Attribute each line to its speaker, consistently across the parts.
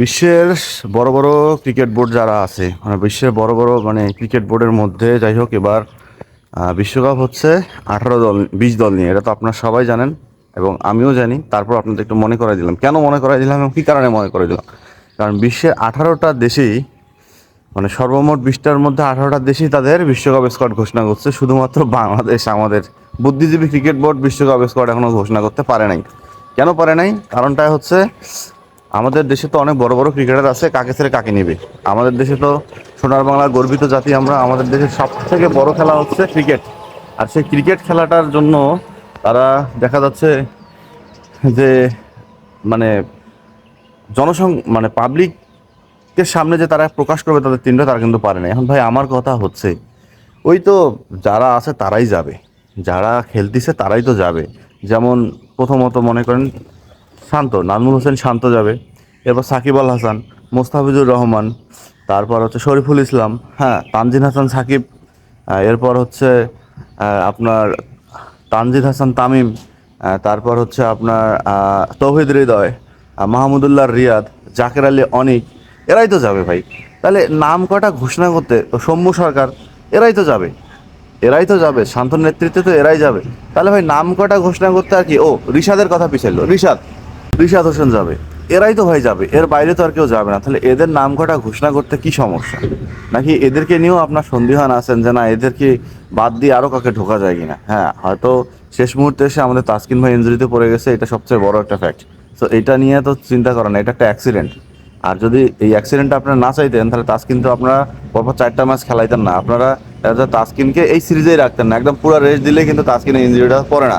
Speaker 1: বিশ্বের বড় বড় ক্রিকেট বোর্ড যারা আছে মানে বিশ্বের বড় বড় মানে ক্রিকেট বোর্ডের মধ্যে যাই হোক এবার বিশ্বকাপ হচ্ছে আঠারো দল, বিশ দল নিয়ে, এটা তো আপনারা সবাই জানেন এবং আমিও জানি। তারপর আপনাদের একটু মনে করাই দিলাম। কেন মনে করাই দিলাম এবং কী কারণে মনে করে দিলাম? কারণ বিশ্বের আঠারোটা দেশেই মানে সর্বমোট বিশটার মধ্যে আঠারোটা দেশেই তাদের বিশ্বকাপ স্কোয়াড ঘোষণা করছে। শুধুমাত্র বাংলাদেশ, আমাদের বুদ্ধিজীবী ক্রিকেট বোর্ড বিশ্বকাপ স্কোয়াড এখনও ঘোষণা করতে পারে নাই। কেন পারে নাই? কারণটা হচ্ছে আমাদের দেশে তো অনেক বড় বড় ক্রিকেটার আছে, কাকে ছেড়ে কাকে নেবে? আমাদের দেশে তো সোনার বাংলার গর্বিত জাতি আমরা, আমাদের দেশের সব থেকে বড় খেলা হচ্ছে ক্রিকেট আর সেই ক্রিকেট খেলাটার জন্য তারা দেখা যাচ্ছে যে মানে জনসং মানে পাবলিকের সামনে যে তারা প্রকাশ করবে তাদের তিনটা তারা কিন্তু পারে না। এখন ভাই, আমার কথা হচ্ছে, ওই তো যারা আছে তারাই যাবে, যারা খেলতেছে তারাই তো যাবে। যেমন প্রথমত মনে করেন শান্ত, নাজমুল হোসেন শান্ত যাবে। এরপর সাকিব আল হাসান, মোস্তাফিজুর রহমান, তারপর হচ্ছে শরীফুল ইসলাম হ্যাঁ তানজিন হাসান, সাকিব এরপর হচ্ছে আপনার তানজিদ হাসান, তামিম তারপর হচ্ছে আপনার তৌহিদ হৃদয় মাহমুদুল্লাহ রিয়াদ, জাকের আলী অনিক, এরাই তো যাবে ভাই। তাহলে নাম কটা ঘোষণা করতে তো সৌম্য সরকার, এরাই তো যাবে। এরাই তো যাবে শান্ত নেতৃত্বে তো এরাই যাবে। তাহলে ভাই নাম কটা ঘোষণা করতে আর কি? ও, রিশাদের কথা পিছাইলো রিশাদ। রিশাদ হোসেন যাবে, এরাই তো ভাই যাবে, এর বাইরে তো আর কেউ যাবে না। তাহলে এদের নাম কটা, ঘোষণা করতে কি সমস্যা? নাকি এদেরকে নিয়েও আপনার সন্দিহান আছেন যে না, এদেরকে বাদ দিয়ে আরও কাকে ঢোকা যায় কিনা? হ্যাঁ হয়তো শেষ মুহূর্তে এসে আমাদের তাসকিন ভাই ইঞ্জুরিতে পড়ে গেছে, এটা সবচেয়ে বড় একটা ফ্যাক্ট তো এটা নিয়ে তো চিন্তা করেন এটা একটা অ্যাক্সিডেন্ট আর যদি এই অ্যাক্সিডেন্টটা আপনারা না চাইতেন, তাহলে তাসকিন তো আপনারা পরপর চারটা ম্যাচ খেলাইতেন না। আপনারা তাসকিনকে এই সিরিজেই রাখতেন না, একদম পুরো রেস্ট দিলে কিন্তু তাসকিনের ইঞ্জুরিটা পড়ে না।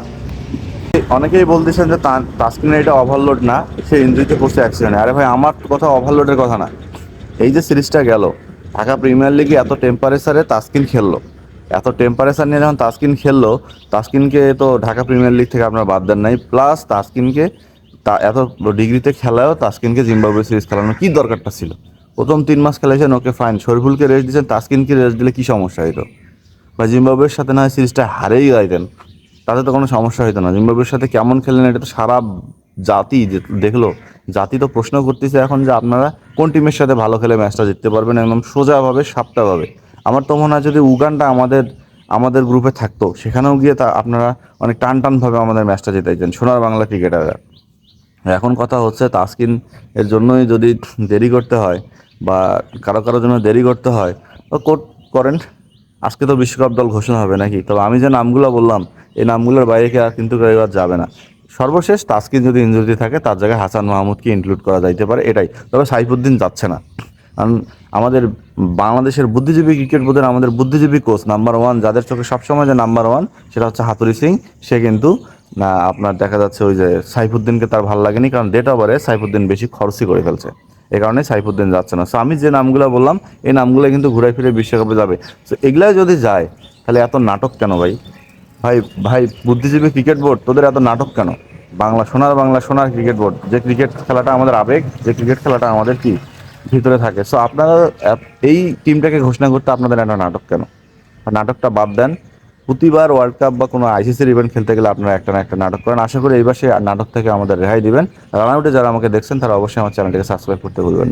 Speaker 1: অনেকেই বলতেছেন যে তাসকিনের এটা ওভারলোড না, সে ইঞ্জুরিতে পড়ছে অ্যাক্সিডেন্ট আরে ভাই, আমার কথা ওভারলোডের কথা না। এই যে সিরিজটা গেল, ঢাকা প্রিমিয়ার লিগে এত টেম্পারেচারে তাসকিন খেললো। এত টেম্পারেচার নিয়ে যখন তাসকিন খেললো, তাসকিনকে তো ঢাকা প্রিমিয়ার লিগ থেকে আপনার বাদ দেন নাই। প্লাস তাসকিনকে তা এত ডিগ্রিতে খেলায়ও তাসকিনকে জিম্বাবুয়ে সিরিজ খেলানোর কী দরকারটা ছিল? প্রথম তিন মাস খেলেছেন ওকে ফাইন শরীফুলকে রেস্ট দিয়েছেন তাসকিনকে রেস্ট দিলে কী সমস্যা হতো বা জিম্বাবুয়ের সাথে না হয় সিরিজটা হারেই গাইতেন তাতে তো কোনো সমস্যা হতো না। জিম্বাবুয়ের সাথে কেমন খেলেন এটা তো সারা জাতি দেখল। জাতি তো প্রশ্ন করতেছে এখন যে আপনারা কোন টিমের সাথে ভালো খেলে ম্যাচটা জিততে পারবেন একদম সোজাভাবে, সাপটাভাবে। আমার তো মনে হয় যদি উগানটা আমাদের আমাদের গ্রুপে থাকতো, সেখানেও গিয়ে তা আপনারা অনেক টান টানভাবে আমাদের ম্যাচটা জিতাইতেন, সোনার বাংলা ক্রিকেটাররা। এখন কথা হচ্ছে তাস্কিন এর জন্যই যদি দেরি করতে হয় বা কারও কারোর জন্য দেরি করতে হয়, তো কোট- করেন। আজকে তো বিশ্বকাপ দল ঘোষণা হবে নাকি? তবে আমি যে নামগুলো বললাম এই নামগুলোর বাইরে আর কিন্তু কেউ এবার যাবে না। সর্বশেষ তাসকিন যদি ইঞ্জুরি থাকে, তার জায়গায় হাসান মাহমুদকে ইনক্লুড করা যাইতে পারে, এটাই। তবে সাইফুদ্দিন যাচ্ছে না। কারণ আমাদের বাংলাদেশের বুদ্ধিজীবী ক্রিকেট বোর্ডের আমাদের বুদ্ধিজীবী কোচ নাম্বার ওয়ান যাদের চোখে সবসময় যে নাম্বার ওয়ান সেটা হচ্ছে হাতুরি সিং। সে কিন্তু আপনার দেখা যাচ্ছে ওই যে সাইফুদ্দিনকে তার ভালো লাগেনি, কারণ ডেট ওভারে সাইফুদ্দিন বেশি খরচই করে ফেলছে। এ কারণে সাইফুদ্দিন যাচ্ছে না। সো আমি যে নামগুলো বললাম, এই নামগুলো কিন্তু ঘুরে ফিরে বিশ্বকাপে যাবে। তো এগুলাই যদি যায়, তাহলে এত নাটক কেন ভাই? ভাই ভাই, বুদ্ধিজীবী ক্রিকেট বোর্ড তোদের এত নাটক কেন? বাংলা সোনার বাংলা সোনার ক্রিকেট বোর্ড যে ক্রিকেট খেলাটা আমাদের আবেগ, যে ক্রিকেট খেলাটা আমাদের কি ভিতরে থাকে? সো আপনারা এই টিমটাকে ঘোষণা করতে আপনাদের একটা নাটক কেন? নাটকটা বাদ দেন। প্রতিবার ওয়ার্ল্ড কাপ বা কোনো আইসিসির ইভেন্ট খেলতে গেলে আপনারা একটা না একটা নাটক করেন। আশা করি এইবার সেই নাটক থেকে আমাদের রেহাই দিবেন। রান আউটে যারা আমাকে দেখছেন, তারা অবশ্যই আমার চ্যানেলটিকে সাবস্ক্রাইব করতে ভুলবেন।